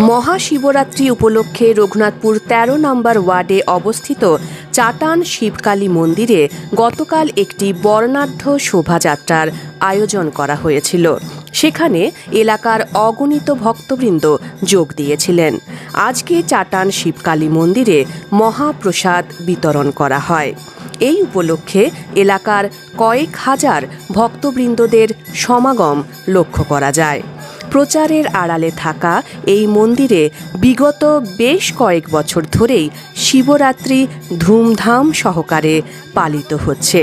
মহাশিবরাত্রি উপলক্ষে রঘুনাথপুর ১৩ নম্বর ওয়ার্ডে অবস্থিত চাটান শিবকালী মন্দিরে গতকাল একটি বর্ণাঢ্য শোভাযাত্রার আয়োজন করা হয়েছিল। সেখানে এলাকার অগণিত ভক্তবৃন্দ যোগ দিয়েছিলেন। আজকে চাটান শিবকালী মন্দিরে মহাপ্রসাদ বিতরণ করা হয়। এই উপলক্ষে এলাকার কয়েক হাজার ভক্তবৃন্দদের সমাগম লক্ষ্য করা যায়। প্রচারের আড়ালে থাকা এই মন্দিরে বিগত বেশ কয়েক বছর ধরেই শিবরাত্রি ধুমধাম সহকারে পালিত হচ্ছে।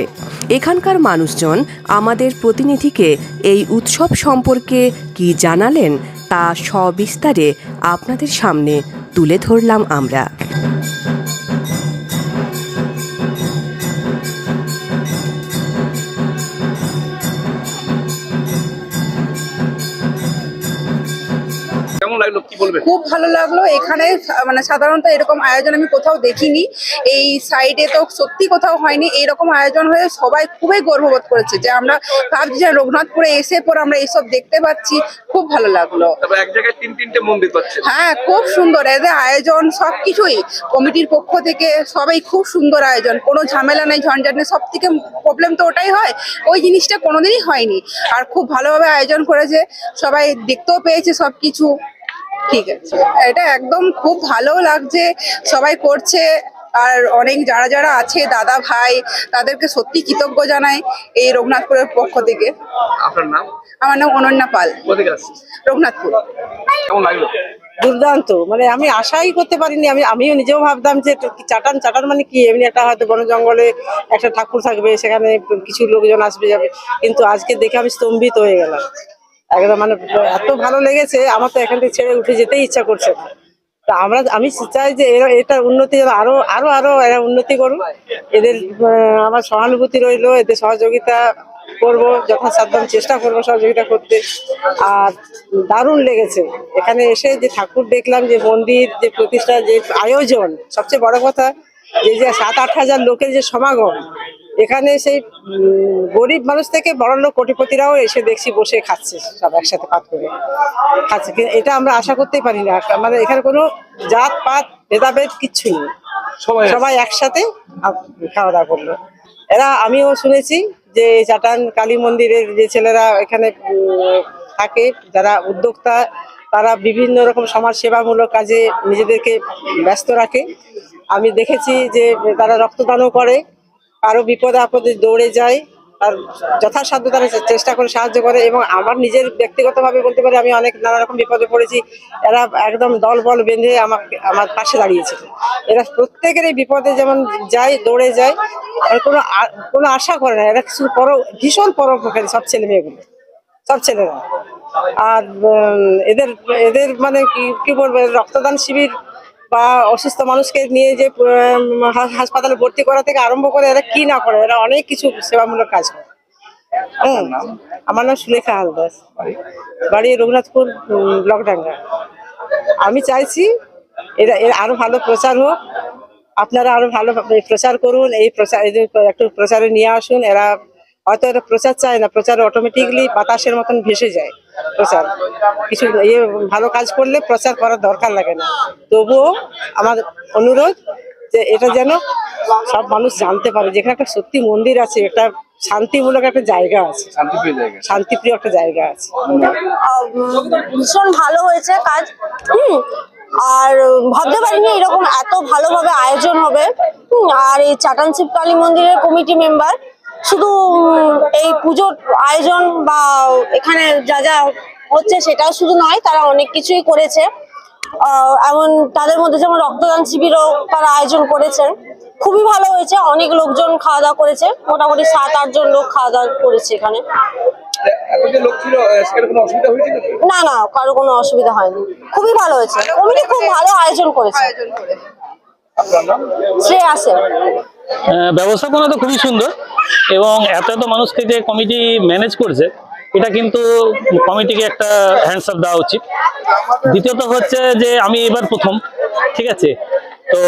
এখানকার মানুষজন আমাদের প্রতিনিধিকে এই উৎসব সম্পর্কে কি জানালেন তা সবিস্তারে আপনাদের সামনে তুলে ধরলাম আমরা। খুব ভালো লাগল। এখানে মানে সাধারণত এরকম আয়োজন আমি কোথাও দেখিনি। এই সাইডে তো সত্যি কোথাও হয়নি। এইরকম আয়োজন হয়ে সবাই খুবই গর্ববোধ করেছে যে আমরা ভাবছি যে রঘুনাথপুরে এসে পর আমরা এইসব দেখতে পাচ্ছি। খুব ভালো লাগল। হ্যাঁ খুব সুন্দর। এদের আয়োজন সবকিছুই। কমিটির পক্ষ থেকে সবাই খুব সুন্দর আয়োজন। কোনো ঝামেলা নেই ঝঞ্ঝাট নেই। সব থেকে প্রবলেম তো ওটাই হয় ওই জিনিসটা কোনোদিনই হয়নি। আর খুব ভালোভাবে আয়োজন করেছে। সবাই দেখতেও পেয়েছে সবকিছু। ঠিক আছে। এটা একদম খুব ভালো লাগছে সবাই করছে। আর অনেক যারা যারা আছে দাদা ভাই তাদেরকে সত্যি কৃতজ্ঞ জানাই এই রঘুনাথপুরের পক্ষ থেকে। আপনার নাম? আমার নাম অনন্যা পাল। রঘুনাথপুর। কেমন লাগল? দুর্দান্ত। মানে আমি আশাই করতে পারিনি আমি আমিও নিজেও ভাবতাম যে চাটান চাটান মানে কি? এমনি একটা হয়তো বন জঙ্গলে একটা ঠাকুর থাকবে সেখানে কিছু লোকজন আসবে যাবে। কিন্তু আজকে দেখে আমি স্তম্ভিত হয়ে গেলাম। একদম মানে এত ভালো লেগেছে, আমার তো এখান থেকে ছেড়ে উঠে যেতেই ইচ্ছা করছে তা আমরা, আমি চাই যে এরা, এটা উন্নতি আরও আরও আরও এরা উন্নতি করুক। এদের আমার সহানুভূতি রইল, এদের সহযোগিতা করব, যথাসাধ্য চেষ্টা করব সহযোগিতা করতে। আর দারুণ লেগেছে। এখানে এসে যে ঠাকুর দেখলাম, যে মন্দির, যে প্রতিষ্ঠা যে আয়োজন, সবচেয়ে বড় কথা, যে যে সাত আট হাজার লোকের যে সমাগম এখানে সেই গরিব মানুষ থেকে বড় লোক কোটিপতিরাও এসে দেখছি বসে খাচ্ছে সব একসাথে পাত করে। খাচ্ছে এটা আমরা আশা করতেই পারি না। আমাদের এখানে কোনো জাত পাত ভেদাভেদ কিচ্ছুই নেই। সবাই একসাথে খাওয়া দাওয়া করল। এরা আমিও শুনেছি যে চাটান কালী মন্দিরের যে ছেলেরা এখানে থাকে যারা উদ্যোক্তা তারা বিভিন্ন রকম সমাজ সেবামূলক কাজে নিজেদেরকে ব্যস্ত রাখে। আমি দেখেছি যে তারা রক্তদানও করে। কারও বিপদে আপদে দৌড়ে যায় আর যথাসাধ্য তারা চেষ্টা করে, সাহায্য করে এবং আমার নিজের ব্যক্তিগতভাবে বলতে পারি আমি অনেক নানা রকম বিপদে পড়েছি। এরা একদম দল বল বেঁধে আমাকে আমার পাশে দাঁড়িয়েছিল এরা প্রত্যেকের এই বিপদে যেমন যায়, দৌড়ে যায়, আর কোনো কোনো আশা করে না। এরা কিছু পর, ভীষণ পরোপকারী সব ছেলে মেয়েগুলো, সব ছেলেরা। আর এদের এদের মানে কি কি বলব রক্তদান শিবির বা অসুস্থ মানুষকে নিয়ে যে হাসপাতালে ভর্তি করা থেকে আরম্ভ করে এরা কি না করে এরা অনেক কিছু সেবামূলক কাজ করে। আমার নাম সুলেখা হালদাস বাড়ি? রঘুনাথপুর ব্লকডাঙ্গা। আমি চাইছি এরা এর আরও ভালো প্রচার হোক আপনারা আরও ভালো প্রচার করুন এই প্রচার একটু প্রচারে নিয়ে আসুন এরা হয়তো এরা প্রচার চায় না প্রচার অটোমেটিকলি বাতাসের মতন ভেসে যায়। প্রচার কিছু ইয়ে ভালো কাজ করলে প্রচার করার দরকার লাগে না। তবুও আমার অনুরোধ যে এটা যেন সব মানুষ জানতে পারে যেখানে একটা সত্যি মন্দির আছে একটা শান্তিমূলক একটা জায়গা আছে। শান্তিপ্রিয় একটা জায়গা আছে। ভীষণ ভালো হয়েছে কাজ। হুম আর ভাবতে পারিনি এরকম এত ভালোভাবে আয়োজন হবে। হুম, আর এই চাটান শিব কালী মন্দিরের কমিটি মেম্বার শুধু এই পুজোর আয়োজন বা এখানে যা যা হচ্ছে সেটাও শুধু নয় তারা অনেক কিছুই করেছে। আহ, এমন তাদের মধ্যে যেমন রক্তদান শিবিরও তারা আয়োজন করেছে। খুবই ভালো হয়েছে অনেক লোকজন খাওয়া দাওয়া করেছে মোটামুটি সাত আটজন লোক খাওয়া দাওয়া করেছে এখানে। এখন যে লোক ছিল আহ, সেখানে কোনো অসুবিধা হয়েছিল কি? না না কারও কোনো অসুবিধা হয়নি। খুবই ভালো হয়েছে। কমিটি খুব ভালো আয়োজন করেছে। আয়োজন করে আপনার নাম? সে আছে আহ, ব্যবস্থাপনা তো খুবই সুন্দর। এবং এত এত মানুষকে যে কমিটি ম্যানেজ করছে, এটা কিন্তু কমিটিকে একটা হ্যান্ডস আপ দেওয়া উচিত। দ্বিতীয়ত হচ্ছে যে আমি এবার প্রথম, ঠিক আছে? তো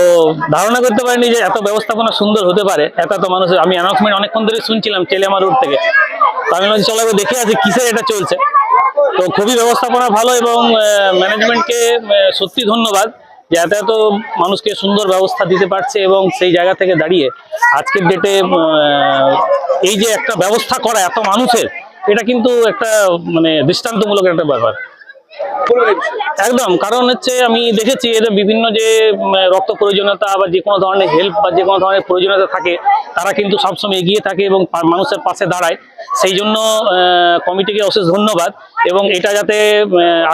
ধারণা করতে পারিনি যে এত ব্যবস্থাপনা সুন্দর হতে পারে, এত এত মানুষ আমি অ্যানাউন্সমেন্ট অনেকক্ষণ ধরে শুনছিলাম টেলিয়ামা রোড থেকে। তো আমি বলছি, চলো দেখে আছি কিসের এটা চলছে। তো খুবই ব্যবস্থাপনা ভালো এবং ম্যানেজমেন্টকে সত্যি ধন্যবাদ। যে এত এত মানুষকে সুন্দর ব্যবস্থা দিতে পারছে এবং সেই জায়গা থেকে দাঁড়িয়ে আজকের ডেটে এই যে একটা ব্যবস্থা করা এত মানুষের, এটা কিন্তু একটা মানে দৃষ্টান্তমূলক একটা ব্যাপার। একদম, কারণ হচ্ছে আমি দেখেছি এদের বিভিন্ন যে রক্ত প্রয়োজনীয়তা বা যে কোনো ধরনের হেল্প বা যে কোনো ধরনের প্রয়োজনীয়তা থাকে তারা কিন্তু সবসময় এগিয়ে থাকে এবং মানুষের পাশে দাঁড়ায়। সেই জন্য কমিটিকে অশেষ ধন্যবাদ এবং এটা যাতে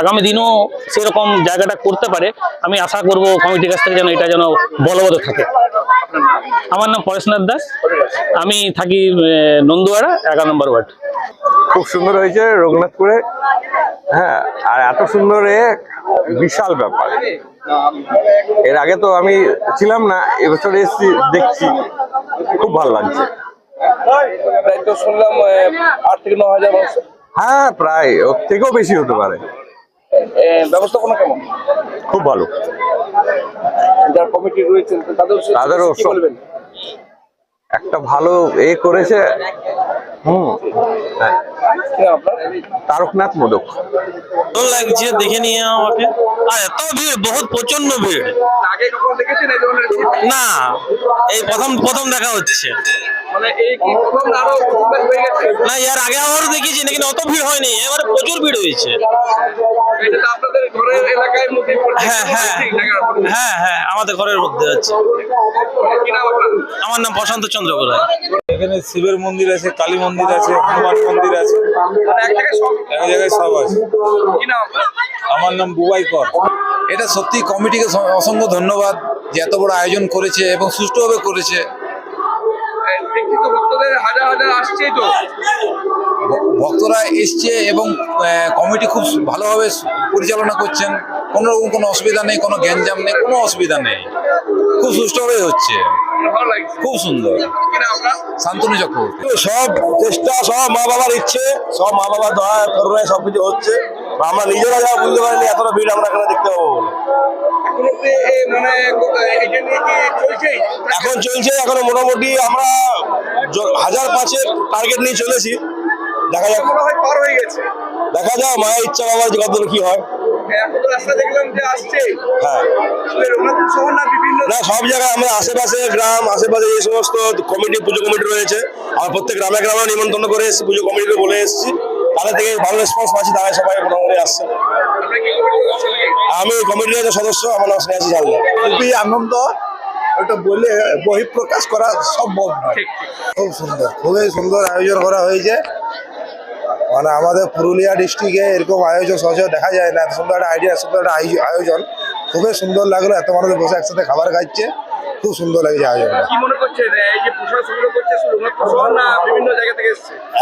আগামী দিনও সেরকম জায়গাটা করতে পারে, আমি আশা করব কমিটির কাছ থেকে যেন এটা যেন বলবৎ থাকে। আমার নাম পরেশনাথ দাস। আমি থাকি নন্দুয়ারা এগারো নম্বর ওয়ার্ড। খুব সুন্দর হয়েছে রঘুনাথপুরে। হ্যাঁ আর এত সুন্দর এ বিশাল ব্যাপার। এর আগে তো আমি ছিলাম না, এবছর এসেছি, দেখছি। খুব ভালো লাগছে। প্রায় তো শুনলাম আট থেকে ন হাজার হ্যাঁ প্রায় ওর থেকেও বেশি হতে পারে। ব্যবস্থাপনা কেমন? খুব ভালো। যারা কমিটি রয়েছেন তাদের একটা ভালো এ করেছে। হুম। তারকনাথ মোদক। ভালো লাগছে, দেখে নিয়ে আমাকে। এত ভিড়, বহুত প্রচণ্ড ভিড়? না, এই প্রথম প্রথম দেখা হচ্ছে। না, এর আগে আমারও দেখেছি কিন্তু অত ভিড় হয়নি, এবারে প্রচুর ভিড় হয়েছে। ঘরের এলাকায় মধ্যে পড়ছে। হ্যাঁ হ্যাঁ। হ্যাঁ হ্যাঁ আমাদের ঘরের মধ্যে আছে। কি নাম আপনার? আমার নাম প্রশান্ত চন্দ্র গোড়াই এখানে শিবের মন্দির আছে কালী মন্দির আছে হনুমান মন্দির আছে। মানে এক জায়গায় সব? আছে। কি নাম আপনার? আমার নাম বুবাই কর। এটা সত্যি কমিটিকে অসংখ্য ধন্যবাদ যে এত বড় আয়োজন করেছে এবং সুষ্ঠুভাবে করেছে। এই দেখছি তো ভক্তদের হাজার হাজার আসছে তো। ভক্তরা এসছে এবং কমিটি খুব ভালোভাবে পরিচালনা করছেন, কোনো রকম কোনো অসুবিধা নেই, কোনো গ্যাঞ্জাম নেই, কোনো অসুবিধা নেই। খুব সুষ্ঠুভাবে হচ্ছে। খুব সুন্দর। শান্তনু চক্রবর্তী। সব চেষ্টা, সব মা বাবার ইচ্ছে, সব মা বাবার দয়া, করুণায় সবকিছু হচ্ছে। আমরা নিজেরা যা বুঝতে পারিনি, এতটা ভিড় আমরা এখানে দেখতে পাবো এখনও চলছে, এখন মোটামুটি আমরা হাজার পাঁচের টার্গেট নিয়ে চলেছি। দেখা যাক। পার হয়ে গেছে দেখা যাক মায়ের ইচ্ছা বাবার যে কতদূর কি হয়। হ্যাঁ শহর না সব জায়গায় আমরা আশেপাশে গ্রাম আশেপাশে যে সমস্ত কমিটি পুজো কমিটি রয়েছে আমরা প্রত্যেক গ্রামে গ্রামে নিমন্ত্রণ করে এসেছি পুজো কমিটিকে বলে এসেছি। তাদের থেকে ভালো রেসপন্স পাচ্ছি তারা সবাই মোটামুটি আসছে? আমি কমিটির একজন সদস্য আমার নাম স্নেহাসি ঝালদার। খুবই আনন্দ ওটা বলে বহিঃপ্রকাশ করা সম্ভব নয়। ঠিক ঠিক। খুব সুন্দর খুবই সুন্দর আয়োজন করা হয়েছে। মানে আমাদের পুরুলিয়া ডিস্ট্রিক্টে এরকম আয়োজন সহজে দেখা যায় না। এত সুন্দর একটা আইডিয়া সুন্দর একটা আয়োজ- আয়োজন। খুবই সুন্দর লাগল এত মানুষ বসে একসাথে খাবার খাচ্ছে। খুব সুন্দর লাগছে আয়োজনটা। মনে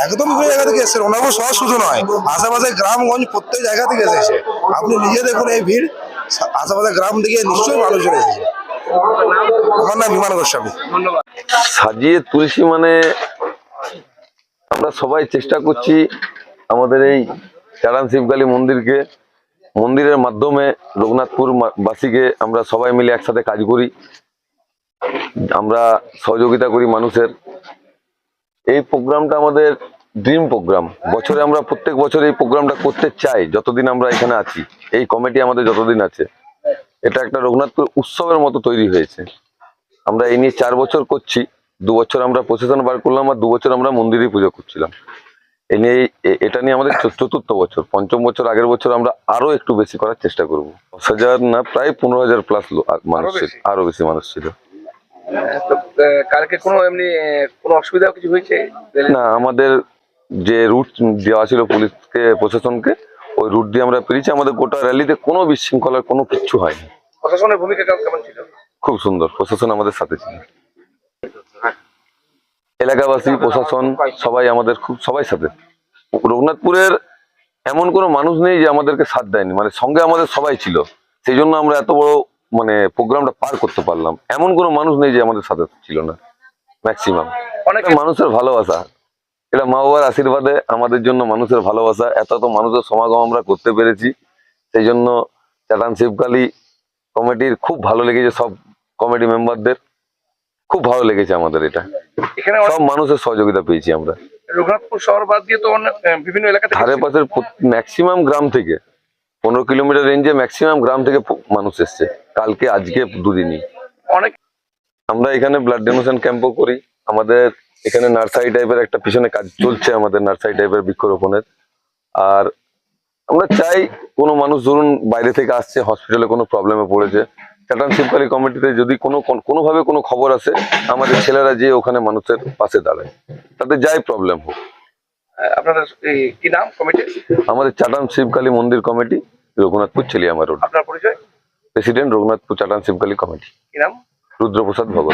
একদম বিভিন্ন জায়গা থেকে এসেছে ওনারও শহর শুধু নয় আশেপাশে গ্রামগঞ্জ প্রত্যেক জায়গা থেকে এসেছে। আপনি নিজে দেখুন এই ভিড় আশেপাশে গ্রাম থেকে নিশ্চয়ই মানুষজন এসেছে। আমার নাম বিমান গোস্বামী। ধন্যবাদ। সাজিয়ে তুলসী মানে আমরা সবাই চেষ্টা করছি আমাদের এই চারান শিবকালী মন্দিরকে, মন্দিরের মাধ্যমে রঘুনাথপুর বাসীকে আমরা সবাই মিলে একসাথে কাজ করি। আমরা সহযোগিতা করি মানুষের। এই প্রোগ্রামটা আমাদের ড্রিম প্রোগ্রাম। বছরে আমরা প্রত্যেক বছর এই প্রোগ্রামটা করতে চাই, যতদিন আমরা এখানে আছি। এই কমিটি আমাদের যতদিন আছে। এটা একটা রঘুনাথপুর উৎসবের মতো তৈরি হয়েছে। আমরা এই নিয়ে চার বছর করছি। দু বছর আমরা প্রসেশন বার করলাম আর দু বছর আমরা মন্দিরে পুজো করছিলাম। এই নিয়ে এটা নিয়ে আমাদের চতুর্থ বছর পঞ্চম বছর আগের বছর আমরা আরও একটু বেশি করার চেষ্টা করব। দশ হাজার না প্রায় পনেরো হাজার প্লাস মানুষ আরও বেশি? মানুষ ছিল। কালকে কোনো এমনি কোনো অসুবিধা কিছু হয়েছে? না আমাদের যে রুট দেওয়া ছিল পুলিশকে প্রশাসনকে ওই রুট দিয়ে আমরা পেরেছি আমাদের গোটা র্যালিতে কোনো বিশৃঙ্খলার কোনো কিচ্ছু হয়নি। প্রশাসনের ভূমিকা কেমন ছিল? খুব সুন্দর প্রশাসন আমাদের সাথে ছিল। এলাকাবাসী প্রশাসন সবাই। আমাদের খুব সবাই সাথে। রঘুনাথপুরের এমন কোনো মানুষ নেই যে আমাদেরকে সাথ দেয়নি। মানে সঙ্গে আমাদের সবাই ছিল। সেই জন্য আমরা এত বড় মানে প্রোগ্রামটা পার করতে পারলাম। এমন কোনো মানুষ নেই যে আমাদের সাথে ছিল না ম্যাক্সিমাম অনেক মানুষের ভালোবাসা। এটা মা বাবার আশীর্বাদে আমাদের জন্য মানুষের ভালোবাসা। এত এত মানুষের সমাগম আমরা করতে পেরেছি। সেই জন্য চাটান শিবকালী কমিটির খুব ভালো লেগেছে সব কমিটি মেম্বারদের। খুব ভালো লেগেছে আমাদের এটা। এখানে সব মানুষের সহযোগিতা পেয়েছি আমরা। রঘুনাথপুর শহর বাদ দিয়ে তো অনেক বিভিন্ন এলাকা ধারে পাশের ম্যাক্সিমাম গ্রাম থেকে পনেরো কিলোমিটার রেঞ্জে ম্যাক্সিমাম গ্রাম থেকে মানুষ এসছে। কালকে আজকে দুদিনই। অনেক আমরা এখানে ব্লাড ডোনেশন ক্যাম্পও করি। আমাদের এখানে নার্সারি টাইপের একটা পিছনে কাজ চলছে আমাদের নার্সারি টাইপের বৃক্ষরোপণের। আর আমরা চাই কোনো মানুষ ধরুন বাইরে থেকে আসছে হসপিটালে কোনো প্রবলেমে পড়েছে চাটান শিবকালী কমিটিতে যদি কোনো কোন- কোনোভাবে কোনো খবর আসে আমাদের ছেলেরা যে ওখানে মানুষের পাশে দাঁড়ায়। তাতে যাই প্রবলেম হোক। আপনাদের কি নাম কমিটির আমাদের চাটান শিবকালী মন্দির কমিটি রঘুনাথপুর ছেলিয়ামা রোড আপনার পরিচয়? প্রেসিডেন্ট রঘুনাথপুর চাটান শিবকালী কমিটি কি নাম? Rudraprasad Bhagat.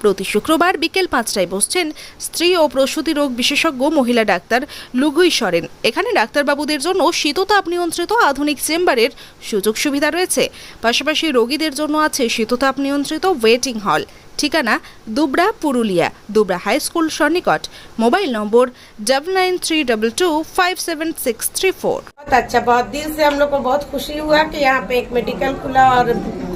প্রতি শুক্রবার বিকেল পাঁচটায় বসছেন স্ত্রী ও প্রসূতি রোগ বিশেষজ্ঞ মহিলা ডাক্তার লুগুই সরেন এখানে ডাক্তারবাবুদের জন্য শীততাপ নিয়ন্ত্রিত আধুনিক চেম্বারের সুযোগ সুবিধা রয়েছে পাশাপাশি রোগীদের জন্য আছে শীততাপ নিয়ন্ত্রিত ওয়েটিং হল ঠিকানা Dubra Purulia Dubra high school সন্নিকট mobile number double nine three double two five seven six three four बहुत अच्छा बहुत दिल से हम लोग को बहुत खुशी हुआ कि यहाँ पे एक मेडिकल खुला और